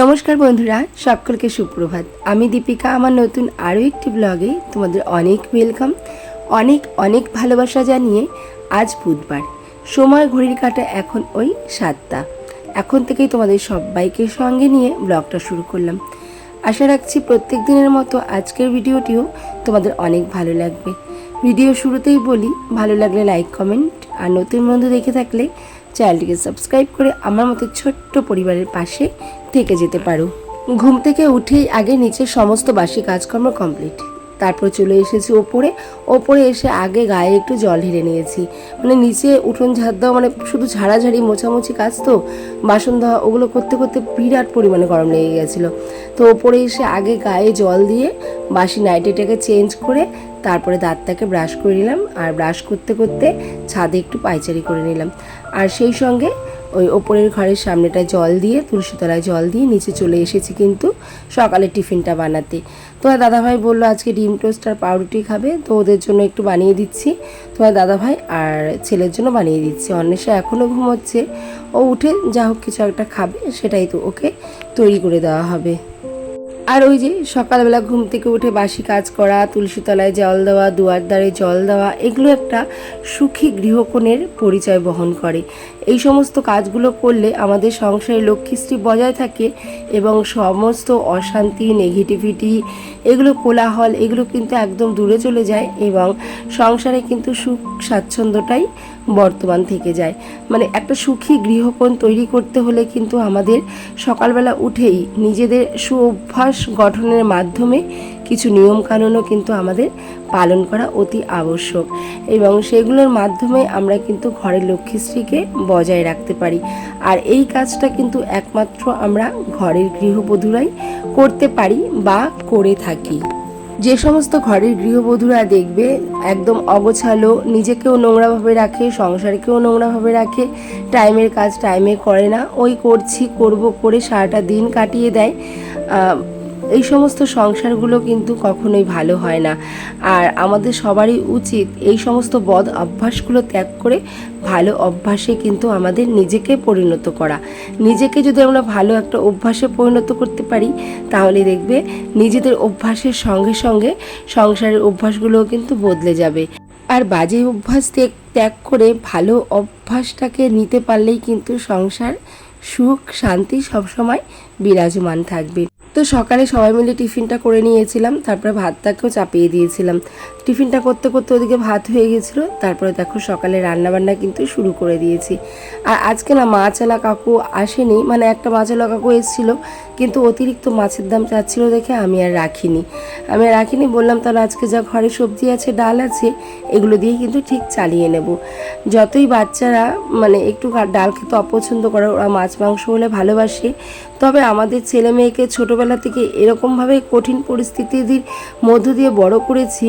নমস্কার বন্ধুরা, সকলকে সুপ্রভাত। আমি দীপিকা, আমার নতুন আরও একটি ব্লগে তোমাদের অনেক ওয়েলকাম অনেক অনেক ভালোবাসা জানিয়ে আজ বুধবার। সময় ঘড়ির কাটা এখন ওই সাতটা। এখন থেকেই তোমাদের সবাইকে সঙ্গে নিয়ে ব্লগটা শুরু করলাম। আশা রাখছি প্রত্যেক দিনের মতো আজকের ভিডিওটিও তোমাদের অনেক ভালো লাগবে। ভিডিও শুরুতেই বলি, ভালো লাগলে লাইক কমেন্ট আর নতুন বন্ধু দেখে থাকলে চ্যানেলটিকে সাবস্ক্রাইব করে আমার মতো ছোট্ট পরিবারের পাশে থেকে যেতে পারো। ঘুম থেকে উঠেই আগে নিচে সমস্ত বাসি কাজকর্ম কমপ্লিট তারপর চলে এসেছি ওপরে। ওপরে এসে আগে গায়ে একটু জল ঢেলে নিয়েছি। মানে নিচে উঠোন ঝাড় দেওয়া মানে শুধু ঝাড়াঝাড়ি, মোছামুছি কাজ তো। বাসন ধোয়া, ওগুলো করতে করতে বিরাট পরিমাণে গরম লেগে গেছিল। তো ওপরে এসে আগে গায়ে জল দিয়ে বাসি নাইটিটাকে চেঞ্জ করে তারপরে দাঁতটাকে ব্রাশ করে নিলাম আর ব্রাশ করতে করতে ছাদে একটু পায়চারি করে নিলাম। আর সেই সঙ্গে ওই ওপরের ঘরের সামনেটা জল দিয়ে, তুলসী তলায় জল দিয়ে নিচে চলে এসেছি কিন্তু সকালে টিফিনটা বানাতে। তোমার দাদাভাই বলল, আজকে ডিম টোস্ট আর পাউরুটি খাবে, তো ওদের জন্য একটু বানিয়ে দিচ্ছি। তোমার দাদাভাই আর ছেলের জন্য বানিয়ে দিচ্ছি। অন্বেষা এখনও ঘুমোচ্ছে। ও উঠে যা হোক কিছু একটা খাবে, সেটাই তো ওকে তৈরি করে দেওয়া হবে। আর ওই যে সকালবেলা ঘুম থেকে উঠে বাসি কাজ করা তুলসী তলায় জল দেওয়া দুয়ার দ্বারে জল দেওয়া, এগুলো একটা সুখী গৃহকোণের পরিচয় বহন করে। এই সমস্ত কাজগুলো করলে আমাদের সংসারে লক্ষ্মীশ্রী বজায় থাকে এবং সমস্ত অশান্তি নেগেটিভিটি এগুলো কোলাহল, এগুলো কিন্তু একদম দূরে চলে যায় এবং সংসারে কিন্তু সুখ স্বাচ্ছন্দ্যটাই বর্তমান থেকে যায়। মানে একটা সুখী গৃহকোণ তৈরি করতে হলে কিন্তু আমাদের সকালবেলা উঠেই নিজেদের সুঅভ্যাস গঠনের মাধ্যমে কিছু নিয়মকানুনও কিন্তু আমাদের পালন করা অতি আবশ্যক। এবং সেগুলোর মাধ্যমে আমরা কিন্তু ঘরের লক্ষ্মীশ্রীকে বজায় রাখতে পারি। আর এই কাজটা কিন্তু একমাত্র আমরা ঘরের গৃহবধূরাই করতে পারি বা করে থাকি। যে সমস্ত ঘরের গৃহবধূরা দেখবে, একদম অগোছালো, নিজেকেও নোংরাভাবে রাখে, সংসারকেও নোংরাভাবে রাখে, টাইমের কাজ টাইমে করে না। ওই করছি, করব করে সারাটা দিন কাটিয়ে দেয়। এই সমস্ত সংসারগুলো কিন্তু কখনোই ভালো হয় না। আর আমাদের সবারই উচিত এই সমস্ত বদ অভ্যাসগুলো ত্যাগ করে ভালো অভ্যাসে কিন্তু আমাদের নিজেকে পরিণত করা। নিজেকে যদি আমরা ভালো একটা অভ্যাসে পরিণত করতে পারি, তাহলে দেখবে নিজেদের অভ্যাসের সঙ্গে সঙ্গে সংসারের অভ্যাসগুলোও কিন্তু বদলে যাবে। আর বাজে অভ্যাস ত্যাগ- করে ভালো অভ্যাসটাকে নিতে পারলেই কিন্তু সংসার সুখ, শান্তি সবসময় বিরাজমান থাকবে। তো সকালে সবাই মিলে টিফিনটা করে নিয়েছিলাম, তারপরে ভাতটাকেও চাপিয়ে দিয়েছিলাম। টিফিনটা করতে করতে ওদিকে ভাত হয়ে গেছিল, তারপরে দেখো সকালে রান্নাবান্না কিন্তু শুরু করে দিয়েছি। আর আজকে না মাছালা কাকু আসেনি মানে একটা মাছালা কাকু এসেছিল, কিন্তু অতিরিক্ত মাছের দাম চাচ্ছিল দেখে আমি আর রাখিনি। আমি আর রাখিনি, বললাম তাহলে আজকে যা ঘরে সবজি আছে, ডাল আছে, এগুলো দিয়ে কিন্তু ঠিক চালিয়ে নেব। যতই বাচ্চারা মানে একটু ডাল খেতে অপছন্দ করে, ওরা মাছ, মাংস হলে ভালোবাসে তবে আমাদের ছেলে মেয়েকে ছোটোবেলা থেকে এরকমভাবে কঠিন পরিস্থিতির মধ্য দিয়ে বড় করেছি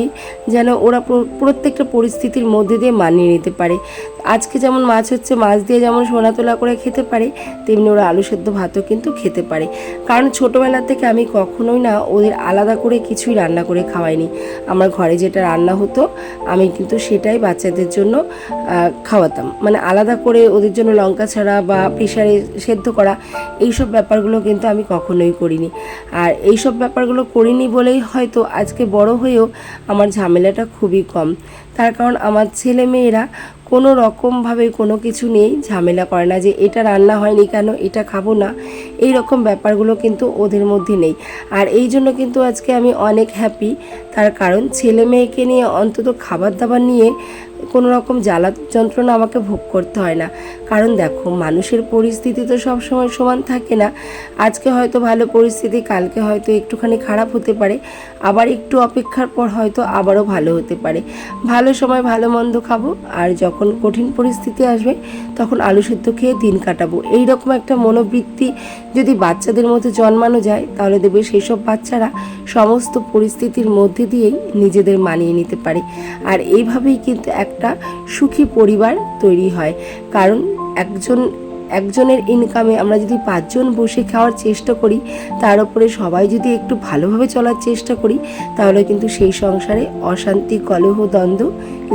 যেন ওরা প্রত্যেকটা পরিস্থিতির মধ্যে দিয়ে মানিয়ে নিতে পারে। আজকে যেমন মাছ হচ্ছে, মাছ দিয়ে যেমন সোনা তোলা করে খেতে পারে, তেমনি ওরা আলু সেদ্ধ ভাতও কিন্তু খেতে পারে। কারণ ছোটোবেলা থেকে আমি কখনোই না ওদের আলাদা করে কিছুই রান্না করে খাওয়াইনি। আমার ঘরে যেটা রান্না হতো, আমি কিন্তু সেটাই বাচ্চাদের জন্য খাওয়াতাম। মানে আলাদা করে ওদের জন্য লঙ্কা ছাড়া বা প্রেশারে সেদ্ধ করা, এইসব ব্যাপারগুলো কিন্তু আমি কখনোই করিনি। আর এইসব ব্যাপারগুলো করিনি বলেই হয়তো আজকে বড় হয়েও আমার ঝামেলাটা খুবই কম। তার কারণ আমার ছেলে মেয়েরা কোনো রকমভাবে কোনো কিছু নেই ঝামেলা করে না যে এটা রান্না হয়নি কেন, এটা খাব না এই রকম ব্যাপারগুলো কিন্তু ওদের মধ্যে নেই। আর এই জন্য কিন্তু আজকে আমি অনেক হ্যাপি তার কারণ ছেলে মেয়েকে নিয়ে অন্তত খাবার দাবার নিয়ে কোনো রকম জ্বালা যন্ত্রণা আমাকে ভোগ করতে হয় না। কারণ দেখো, মানুষের পরিস্থিতি তো সবসময় সমান থাকে না। আজকে হয়তো ভালো পরিস্থিতি, কালকে হয়তো একটুখানি খারাপ হতে পারে। আবার একটু অপেক্ষার পর হয়তো আবারও ভালো হতে পারে। ভালো সময় ভালো মন্দ খাব, আর যখন কঠিন পরিস্থিতি আসবে, তখন আলু সেদ্ধ খেয়ে দিন কাটাবো। এই রকম একটা মনোবৃত্তি যদি বাচ্চাদের মধ্যে জন্মানো যায়, তাহলে দেখবে সেই সব বাচ্চারা সমস্ত পরিস্থিতির মধ্যে দিয়েই নিজেদের মানিয়ে নিতে পারে। আর এইভাবেই কিন্তু একটা সুখী পরিবার তৈরি হয়। কারণ একজন একজনের ইনকামে আমরা যদি পাঁচজন বসে খাওয়ার চেষ্টা করি, তার উপরে সবাই যদি একটু ভালোভাবে চলার চেষ্টা করি, তাহলে কিন্তু সেই সংসারে অশান্তি, কলহ, দ্বন্দ্ব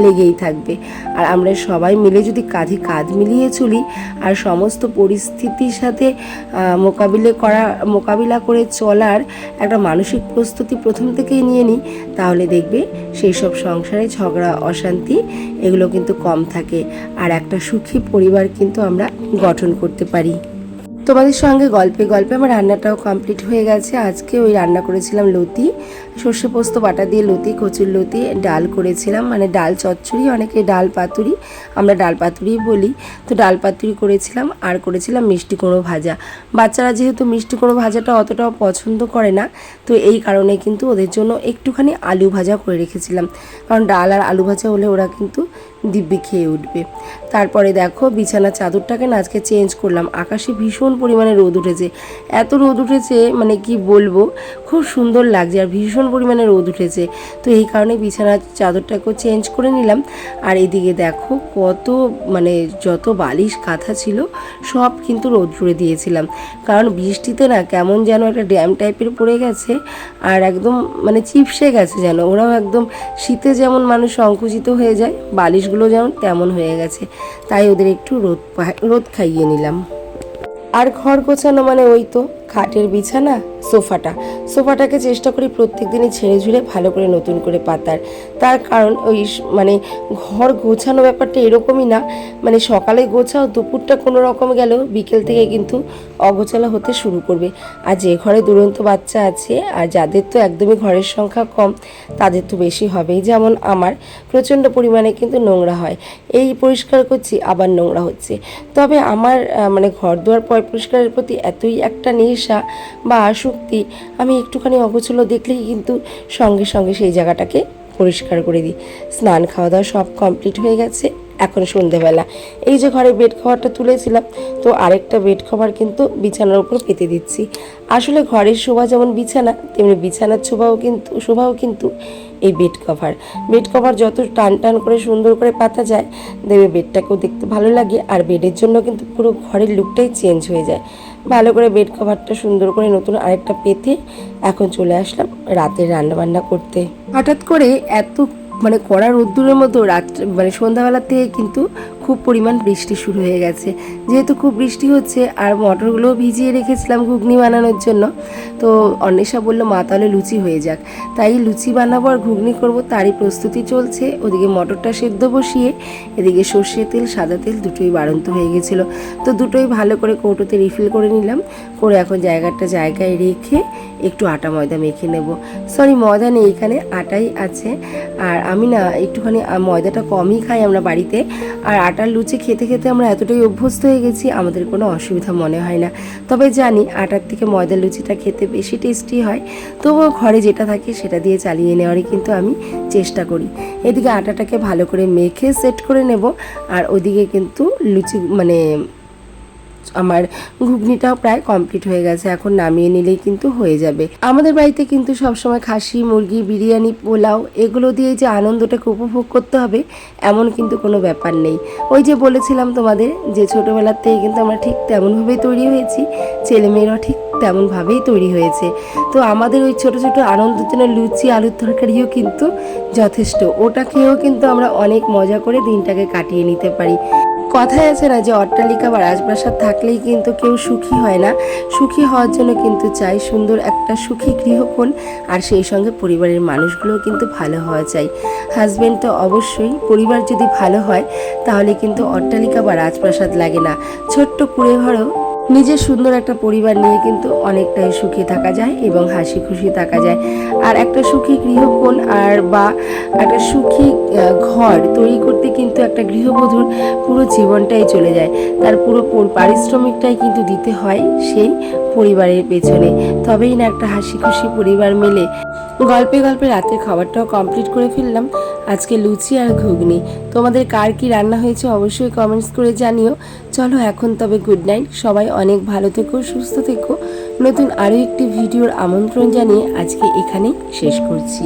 লেগেই থাকবে। আর আমরা সবাই মিলে যদি কাঁধে কাঁধ মিলিয়ে চলি, আর সমস্ত পরিস্থিতির সাথে মোকাবিলে করা, মোকাবিলা করে চলার একটা মানসিক প্রস্তুতি প্রথম থেকেই নিয়ে নিই, তাহলে দেখবে সেই সব সংসারে ঝগড়া, অশান্তি, এগুলো কিন্তু কম থাকে। আর একটা সুখী পরিবার কিন্তু আমরা গঠন করতে পারি। তোমাদের সঙ্গে গল্পে গল্পে আমার রান্নাটাও কমপ্লিট হয়ে গেছে। আজকে ওই রান্না করেছিলাম লতি, সর্ষে পোস্ত, বাটা দিয়ে লতি, কচুর লতি, ডাল করেছিলাম। মানে ডাল চচ্চড়ি, অনেকে ডাল পাতুরি, আমরা ডাল পাতুরি বলি। তো ডাল পাতুরি করেছিলাম, আর করেছিলাম মিষ্টি কুমড়ো ভাজা। বাচ্চারা যেহেতু মিষ্টি কুমড়ো ভাজাটা অতটাও পছন্দ করে না, তো এই কারণে কিন্তু ওদের জন্য একটুখানি আলু ভাজা করে রেখেছিলাম। কারণ ডাল আর আলু ভাজা হলে ওরা কিন্তু দিব্যি খেয়ে উঠবে। তারপরে দেখো বিছানার চাদরটাকে না আজকে চেঞ্জ করলাম। আকাশে ভীষণ পরিমাণে রোদ উঠেছে। এত রোদ উঠেছে মানে কি বলব? খুব সুন্দর লাগছে আর ভীষণ পরিমাণে রোদ উঠেছে। তো এই কারণে বিছানার চাদরটাকেও চেঞ্জ করে নিলাম। আর এদিকে দেখো কত মানে যত বালিশ কাঁথা ছিল, সব কিন্তু রোদ করে দিয়েছিলাম। কারণ বৃষ্টিতে না কেমন যেন একটা ড্যাম টাইপের পড়ে গেছে আর একদম মানে চিপসে গেছে যেন। ওরাও একদম শীতে যেমন মানুষ সংকুচিত হয়ে যায়, বালিশগুলো যেমন তেমন হয়ে গেছে। তাই ওদের একটু রোদ রোদ খাইয়ে নিলাম। আর ঘর গোছানো মানে ওই তো খাটের বিছানা? সোফাটা। সোফাটাকে চেষ্টা করি প্রত্যেক দিনই ছেড়ে ঝুড়ে ভালো করে নতুন করে পাতার। তার কারণ ওই মানে ঘর গোছানো ব্যাপারটা এরকমই না। মানে সকালে গোছাও, দুপুরটা কোনো রকম গেলেও বিকেল থেকে কিন্তু অগোছালো হতে শুরু করবে। আর যে ঘরে দুরন্ত বাচ্চা আছে, আর যাদের তো একদমই ঘরের সংখ্যা কম, তাদের তো বেশি হবেই। যেমন আমার, প্রচণ্ড পরিমাণে কিন্তু নোংরা হয়। এই পরিষ্কার করছি, আবার নোংরা হচ্ছে। তবে আমার মানে ঘর দুয়ার পরিষ্কারের প্রতি এতই একটা নেশা বা আসক্তি আমি একটুখানি অগোছলো দেখলেই কিন্তু সঙ্গে সঙ্গে সেই জায়গাটাকে পরিষ্কার করে দিই। স্নান খাওয়া দাওয়া সব কমপ্লিট হয়ে গেছে। এখন সন্ধেবেলা। এই যে ঘরে বেড কভারটা তুলেছিলাম, তো আরেকটা বেড কভার কিন্তু বিছানার উপর পেতে দিচ্ছি। আসলে ঘরের শোভা যেমন বিছানা, তেমনি বিছানার শোভাও কিন্তু শোভাও কিন্তু এই বেড কভার বেড কভার যত টান টান করে সুন্দর করে পাতা যায়, দেবে বেডটাকেও দেখতে ভালো লাগে, আর বেডের জন্য কিন্তু পুরো ঘরের লুকটাই চেঞ্জ হয়ে যায়। ভালো করে বেড কভারটা সুন্দর করে নতুন আরেকটা পেতে এখন চলে আসলাম রাতের রান্নাবান্না করতে। হঠাৎ করে এত মানে কড়া রোদ্দুরের মতো রাত্রে মানে সন্ধ্যাবেলা থেকে কিন্তু খুব পরিমাণ বৃষ্টি শুরু হয়ে গেছে। যেহেতু খুব বৃষ্টি হচ্ছে আর মটরগুলোও ভিজিয়ে রেখেছিলাম ঘুগনি বানানোর জন্য, তো অন্বেষা বলল, মা, তাহলে লুচি হয়ে যাক। তাই লুচি বানাবো আর ঘুগনি করব, তারই প্রস্তুতি চলছে। ওদিকে মটরটা সেদ্ধ বসিয়ে, এদিকে সর্ষে তেল, সাদা তেল দুটোই বাড়ন্ত হয়ে গেছিল। তো দুটোই ভালো করে কৌটোতে রিফিল করে নিলাম। করে এখন জায়গাটা জায়গায় রেখে একটু আটা ময়দা মেখে নেব। সরি ময়দা নেই এখানে, আটাই আছে। আর আমি না একটুখানি ময়দাটা কমই খাই আমরা বাড়িতে। আর আটার লুচি খেতে খেতে আমরা এতটাই অভ্যস্ত হয়ে গেছি, আমাদের কোনো অসুবিধা মনে হয় না। তবে জানি আটার থেকে ময়দার লুচিটা খেতে বেশি টেস্টি হয়, তবুও ঘরে যেটা থাকে সেটা দিয়ে চালিয়ে নেওয়ারই কিন্তু আমি চেষ্টা করি। এদিকে আটাটাকে ভালো করে মেখে সেট করে নেব, আর ওদিকে কিন্তু লুচি মানে আমার ঘুগনিটাও প্রায় কমপ্লিট হয়ে গেছে, এখন নামিয়ে নিলেই কিন্তু হয়ে যাবে। আমাদের বাড়িতে কিন্তু সবসময় খাসি, মুরগি, বিরিয়ানি, পোলাও এগুলো দিয়ে যে আনন্দটাকে উপভোগ করতে হবে, এমন কিন্তু কোনো ব্যাপার নেই। ওই যে বলেছিলাম তোমাদের যে ছোটোবেলার থেকে কিন্তু আমরা ঠিক তেমনভাবেই তৈরি হয়েছি, ছেলেমেয়েরাও ঠিক তেমনভাবেই তৈরি হয়েছে। তো আমাদের ওই ছোট ছোট আনন্দের জন্য লুচি, আলুর তরকারিও কিন্তু যথেষ্ট। ওটা খেয়েও কিন্তু আমরা অনেক মজা করে দিনটাকে কাটিয়ে নিতে পারি। কথায় আছে না যে অট্টালিকা বা রাজপ্রাসাদ থাকলেই কিন্তু কেউ সুখী হয় না। সুখী হওয়ার জন্য কিন্তু চাই সুন্দর একটা সুখী গৃহকোণ, আর সেই সঙ্গে পরিবারের মানুষগুলোও কিন্তু ভালো হওয়া চাই। হাজব্যান্ড তো অবশ্যই, পরিবার যদি ভালো হয়, তাহলে কিন্তু অট্টালিকা বা রাজপ্রাসাদ লাগে না। ছোট্ট কুড়ে ঘরেও নিজের সুন্দর একটা পরিবার নিয়ে কিন্তু অনেকটাই সুখী থাকা যায় এবং হাসি খুশি থাকা যায়। আর একটা সুখী গৃহকোণ আর বা একটা সুখী ঘর তৈরি করতে কিন্তু একটা গৃহবধূর পুরো জীবনটাই চলে যায়। তার পুরো পারিশ্রমিকটাই কিন্তু দিতে হয় সেই পরিবারের পেছনে। তবেই না একটা হাসি খুশি পরিবার মেলে। গল্পে গল্পে রাতের খাবারটাও কমপ্লিট করে ফেললাম। আজকে লুচি আর ঘুগনি। তোমাদের কার কি রান্না হয়েছে অবশ্যই কমেন্টস করে জানিও। চলো এখন তবে গুড নাইট সবাই অনেক ভালো থেকো, সুস্থ থেকো। নতুন আরও একটি ভিডিওর আমন্ত্রণ জানিয়ে আজকে এখানেই শেষ করছি।